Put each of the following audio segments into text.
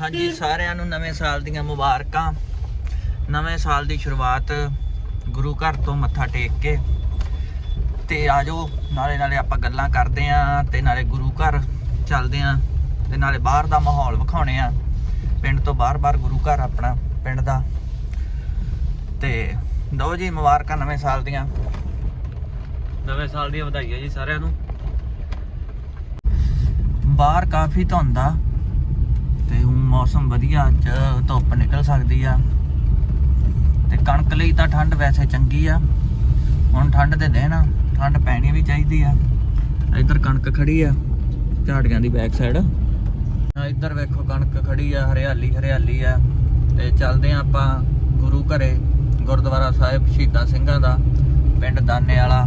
ਹਾਂਜੀ, ਸਾਰਿਆਂ ਨੂੰ ਨਵੇਂ ਸਾਲ ਦੀਆਂ ਮੁਬਾਰਕਾਂ। ਨਵੇਂ ਸਾਲ ਦੀ ਸ਼ੁਰੂਆਤ ਗੁਰੂ ਘਰ ਤੋਂ ਮੱਥਾ ਟੇਕ ਕੇ ਤੇ ਆਜੋ, ਨਾਲੇ ਨਾਲੇ ਆਪਾਂ ਗੱਲਾਂ ਕਰਦੇ ਆਂ ਤੇ ਨਾਲੇ ਗੁਰੂ ਘਰ ਚੱਲਦੇ ਆਂ ਤੇ ਨਾਲੇ ਬਾਹਰ ਦਾ ਮਾਹੌਲ ਵਿਖਾਉਣੇ ਆ। ਪਿੰਡ ਤੋਂ ਬਾਹਰ-ਬਾਹਰ ਗੁਰੂ ਘਰ ਆਪਣਾ ਪਿੰਡ ਦਾ। ਤੇ ਲਓ ਜੀ, ਮੁਬਾਰਕਾਂ ਨਵੇਂ ਸਾਲ ਦੀਆਂ। ਨਵੇਂ ਸਾਲ ਦੀਆਂ ਵਧਾਈਆਂ ਜੀ ਸਾਰਿਆਂ ਨੂੰ। ਬਾਹਰ ਕਾਫੀ ਧੁੰਦ ਆ। ਮੌਸਮ ਵਧੀਆ, ਅੱਜ ਧੁੱਪ ਨਿਕਲ ਸਕਦੀ ਆ। ਤੇ ਕਣਕ ਲਈ ਤਾਂ ਠੰਡ ਵੈਸੇ ਚੰਗੀ ਆ। ਹੁਣ ਠੰਡ ਦੇ ਦਿਨ ਆ, ਠੰਡ ਪੈਣੀ ਵੀ ਚਾਹੀਦੀ ਆ। ਇੱਧਰ ਕਣਕ ਖੜੀ ਆ, ਝਾੜੀਆਂ ਦੀ ਬੈਕ ਸਾਈਡ ਇੱਧਰ ਵੇਖੋ ਕਣਕ ਖੜੀ ਆ, ਹਰਿਆਲੀ ਹਰਿਆਲੀ ਆ। ਤੇ ਚੱਲਦੇ ਆ ਆਪਾਂ ਗੁਰੂ ਘਰੇ, ਗੁਰਦੁਆਰਾ ਸਾਹਿਬ ਸ਼ਹੀਦਾਂ ਸਿੰਘਾਂ ਦਾ, ਪਿੰਡ ਦਾਨੇ ਵਾਲਾ।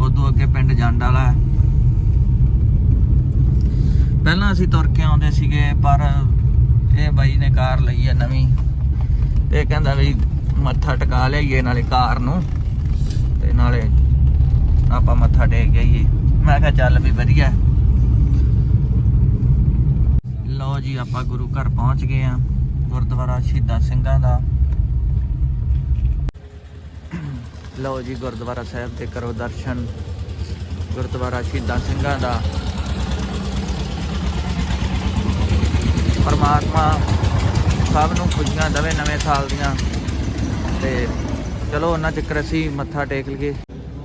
ਉਦੋਂ ਅੱਗੇ ਪਿੰਡ ਜੰਡ ਵਾਲਾ। ਪਹਿਲਾਂ ਅਸੀਂ ਤੁਰ ਕੇ ਆਉਂਦੇ ਸੀਗੇ, ਪਰ ਇਹ ਬਾਈ ਨੇ ਕਾਰ ਲਈ ਹੈ ਨਵੀਂ ਤੇ ਕਹਿੰਦਾ ਵੀ ਮੱਥਾ ਟਿਕਾ ਲਈਏ ਨਾਲੇ ਕਾਰ ਨੂੰ ਤੇ ਨਾਲੇ ਆਪਾਂ ਮੱਥਾ ਟੇਕ ਜਾਈਏ ਮੈਂ ਕਿਹਾ ਚੱਲ ਵੀ ਵਧੀਆ। ਲਓ ਜੀ, ਆਪਾਂ ਗੁਰੂ ਘਰ ਪਹੁੰਚ ਗਏ ਆ ਗੁਰਦੁਆਰਾ ਸ਼ਹੀਦਾਂ ਸਿੰਘਾਂ ਦਾ। ਲਓ ਜੀ, ਗੁਰਦੁਆਰਾ ਸਾਹਿਬ ਦੇ ਕਰੋ ਦਰਸ਼ਨ। ਗੁਰਦੁਆਰਾ ਸ਼ਹੀਦਾਂ ਸਿੰਘਾਂ ਦਾ। ਪਰਮਾਤਮਾ ਸਭ ਨੂੰ ਖੁਸ਼ੀਆਂ ਦੇਵੇ ਨਵੇਂ ਸਾਲ ਦੀਆਂ। ਤੇ ਚਲੋ, ਉਹਨਾਂ ਚੱਕਰ ਅਸੀਂ ਮੱਥਾ ਟੇਕ ਲਈਏ।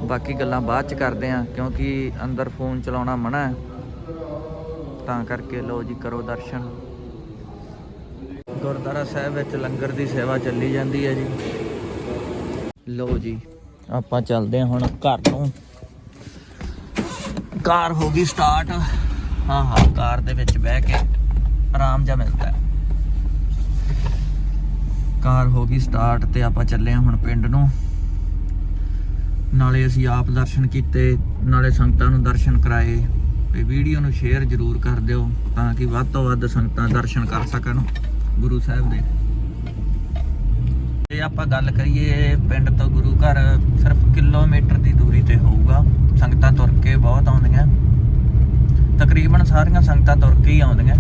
ਬਾਕੀ ਗੱਲਾਂ ਬਾਅਦ ਚ ਕਰਦੇ ਆਂ, ਕਿਉਂਕਿ ਅੰਦਰ ਫੋਨ ਚਲਾਉਣਾ ਮਨਾ ਹੈ। ਤਾਂ ਕਰਕੇ ਲੋ ਜੀ, ਕਰੋ ਦਰਸ਼ਨ। ਗੁਰਦੁਆਰਾ ਸਾਹਿਬ ਵਿੱਚ ਲੰਗਰ ਦੀ ਸੇਵਾ ਚੱਲੀ ਜਾਂਦੀ ਹੈ ਜੀ। ਲੋ ਜੀ, ਆਪਾਂ ਚੱਲਦੇ ਹਾਂ ਹੁਣ ਘਰ ਨੂੰ। ਕਾਰ ਹੋ ਗਈ ਸਟਾਰਟ ਹਾਂ ਹਾਂ, ਕਾਰ ਦੇ ਵਿੱਚ ਬਹਿ ਕੇ ਆਰਾਮ ਜਿਹਾ ਮਿਲਦਾ ਹੈ। ਕਾਰ ਹੋ ਗਈ ਸਟਾਰਟ ਤੇ ਆਪਾਂ ਚੱਲੇ ਹਾਂ ਹੁਣ ਪਿੰਡ ਨੂੰ। ਨਾਲੇ ਅਸੀਂ ਆਪ ਦਰਸ਼ਨ ਕੀਤੇ, ਨਾਲੇ ਸੰਗਤਾਂ ਨੂੰ ਦਰਸ਼ਨ ਕਰਾਏ ਤੇ ਵੀਡੀਓ ਨੂੰ ਸ਼ੇਅਰ ਜ਼ਰੂਰ ਕਰ ਦਿਓ ਤਾਂ ਕਿ ਵੱਧ ਤੋਂ ਵੱਧ ਸੰਗਤਾਂ ਦਰਸ਼ਨ ਕਰ ਸਕਣ ਗੁਰੂ ਸਾਹਿਬ ਦੇ। ਜੇ ਆਪਾਂ ਗੱਲ ਕਰੀਏ ਪਿੰਡ ਤੋਂ ਗੁਰੂ ਘਰ, ਸਿਰਫ ਕਿਲੋਮੀਟਰ ਦੀ ਦੂਰੀ ਤੇ ਹੋਊਗਾ। ਸੰਗਤਾਂ ਤੁਰ ਕੇ ਬਹੁਤ ਆਉਂਦੀਆਂ। ਤਕਰੀਬਨ ਸਾਰੀਆਂ ਸੰਗਤਾਂ ਤੁਰ ਕੇ ਹੀ ਆਉਂਦੀਆਂ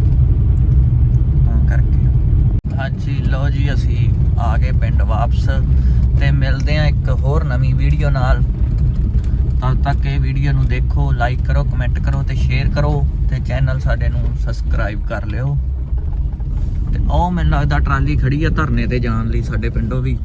ਤਾਂ ਕਰਕੇ ਹਾਂਜੀ ਲਓ ਜੀ, ਅਸੀਂ ਆ ਗਏ ਪਿੰਡ ਵਾਪਸ ਤੇ ਮਿਲਦੇ ਆ ਇੱਕ ਹੋਰ ਨਵੀਂ ਵੀਡੀਓ ਨਾਲ। ਤਦ ਤੱਕ ਇਹ ਵੀਡੀਓ ਨੂੰ ਦੇਖੋ ਲਾਈਕ ਕਰੋ ਕਮੈਂਟ ਕਰੋ ਤੇ ਸ਼ੇਅਰ ਕਰੋ ਤੇ ਚੈਨਲ ਸਾਡੇ ਨੂੰ ਸਬਸਕ੍ਰਾਈਬ ਕਰ ਲਿਓ। ਤੇ ਉਹ ਮੈਨੂੰ ਲੱਗਦਾ ਟਰਾਲੀ ਖੜੀ ਆ ਧਰਨੇ ਤੇ ਜਾਣ ਲਈ ਸਾਡੇ ਪਿੰਡੋਂ ਵੀ।